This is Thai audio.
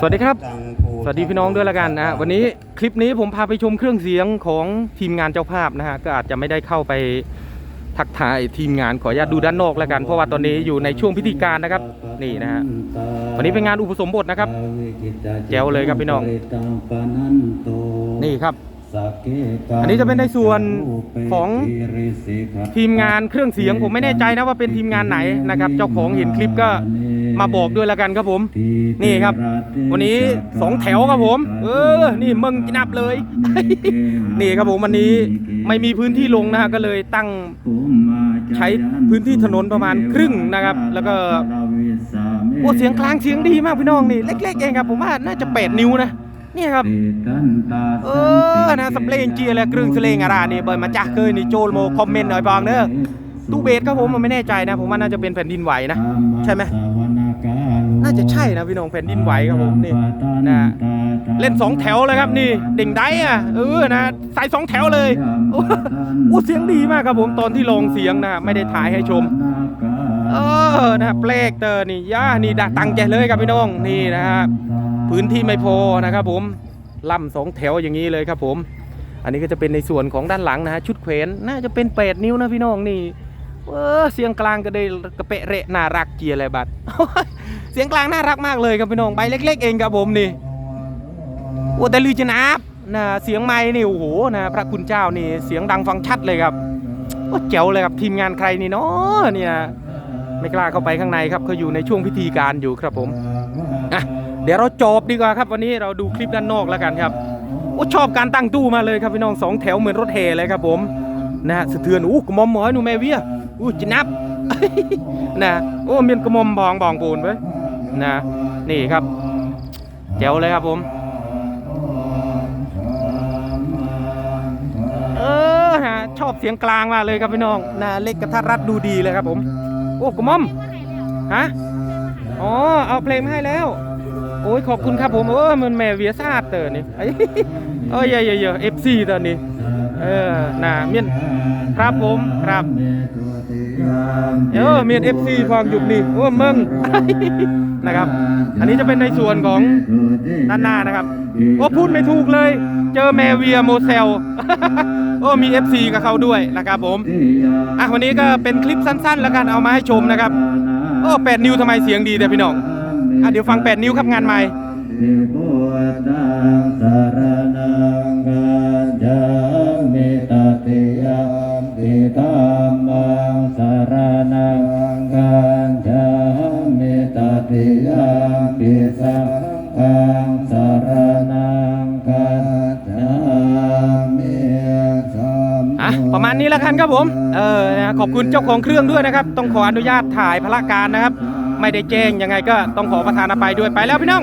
สวัสดีครับ สวัสดีพี่น้องด้วยละกันนะฮะวันนี้คลิปนี้ผมพาไปชมเครื่องเสียงของทีมงานเจ้าภาพนะฮะ ก็อาจจะไม่ได้เข้าไปทักทายทีมงานขออนุญาตดูด้านนอกแล้วกัน เพราะว่าตอนนี้อยู่ในช่วงพิธีการนะครับ นี่นะฮะ วันนี้เป็นงานอุปสมบทนะครับ แจ๋วเลยครับพี่น้อง นี่ครับ อันนี้จะเป็นในส่วนของทีมงานเครื่องเสียง ผมไม่แน่ใจนะว่าเป็นทีมงานไหนนะครับ เจ้าของเห็นคลิปก็ มาบอกด้วยและกันครับผม นี่ครับ วันนี้สองแถวครับผม เออ นี่มึงจะนับเลย นี่ครับผมวันนี้ไม่มีพื้นที่ลงนะฮะก็เลยตั้งใช้พื้นที่ถนนประมาณครึ่งนะครับ แล้วก็โอ้เสียงกลางเสียงดีมากพี่น้องนี่เล็ก ๆ เองครับผมว่าน่าจะแปดนิ้วนะนี่ครับ เออนะสำเลงเจียเลยกรึงสเลงอะไรนี่เบิร์มาจ้าเคยนี่โจลโมคอมเมนต์หน่อยบางเด้อ ตู้เบสครับผมมันไม่แน่ใจนะ ผมว่าน่าจะเป็นแผ่นดินไหวนะ ใช่ไหมน่าจะใช่นะพี่น้องแผ่นดินไหวครับผมนี่นะเล่นสองแถวเลยครับนี่เด่งได้อะเออนะใส่สองแถวเลยโอ้เสียงดีมากครับผมตอนที่ลองเสียงนะไม่ได้ถ่ายให้ชมเออนะแปลกเตอร์นี่ย่านี่ดักตังใจเลยครับพี่น้องนี่นะฮะพื้นที่ไม่พอนะครับผมล่ำสองแถวอย่างนี้เลยครับผม อันนี้ก็จะเป็นในส่วนของด้านหลังนะฮะชุดแขวนน่าจะเป็นแปดนิ้วนะพี่น้องนี่ เออเสียงกลางก็ได้กระเปะเระน่ารักเจียร์อะไรบัดเสียงกลางน่ารักมากเลยครับพี่น้องใบเล็ก ๆ เองครับผมนี่โอ้แต่ลือจะนับนะเสียงไม้นี่โอ้โหนะพระคุณเจ้านี่เสียงดังฟังชัดเลยครับโอ้แจ๋วเลยครับทีมงานใครนี่เนาะเนี่ยไม่กล้าเข้าไปข้างในครับเขาอยู่ในช่วงพิธีการอยู่ครับผมอะเดี๋ยวเราจบดีกว่าครับวันนี้เราดูคลิปด้านนอกแล้วกันครับโอ้ชอบการตั้งตู้มาเลยครับพี่น้องสองแถวเหมือนรถแห่เลยครับผมนะฮะสะเทือนอู้กระมอมหมอยหนูแม่เวีย อู้จินับ นะโอ้เมียนกระมมบองบองปูนไปนะนี่ครับแจ๋วเลยครับผม เออฮะชอบเสียงกลางมากเลยครับพี่น้องนะเล็กกระทัดรัดดูดีเลยครับผม โอ้กระม่มฮะอ๋อเอาเพลงมาให้แล้วโอ้ยขอบคุณครับผมเออมันแม่เวียซาดเตอร์นี่เอ้ยเอ้ยเยอะเยเอฟซีตอนนี้ เออน่ะเมียนครับผมครับเออเมียนเอฟซีฟังอยู่นี่โอ้มึงนะครับ อันนี้จะเป็นในส่วนของด้านหน้านะครับโอ้พูดไม่ถูกเลย เจอแมเวียโมเซลโอ้มี FC กับเขาด้วยนะครับผมอะวันนี้ก็เป็นคลิปสั้นๆ แล้วกันเอามาให้ชมนะครับ โอ้แปดนิ้วทำไมเสียงดีแต่พี่น้อง อะเดี๋ยวฟังแปดนิ้วครับงานใหม่นิโบตังสารนังกัจจามิตติยามปิธรรมังสารนังกัจจามิตติยามปิสังฆังสารนังกัจจามิสัมอะประมาณนี้แล้วกันครับผม เออนะขอบคุณเจ้าของเครื่องด้วยนะครับ ต้องขออนุญาตถ่ายพละการนะครับ ไม่ได้แจ้งยังไงก็ต้องขอประธานอภัยด้วยไปแล้วพี่น้อง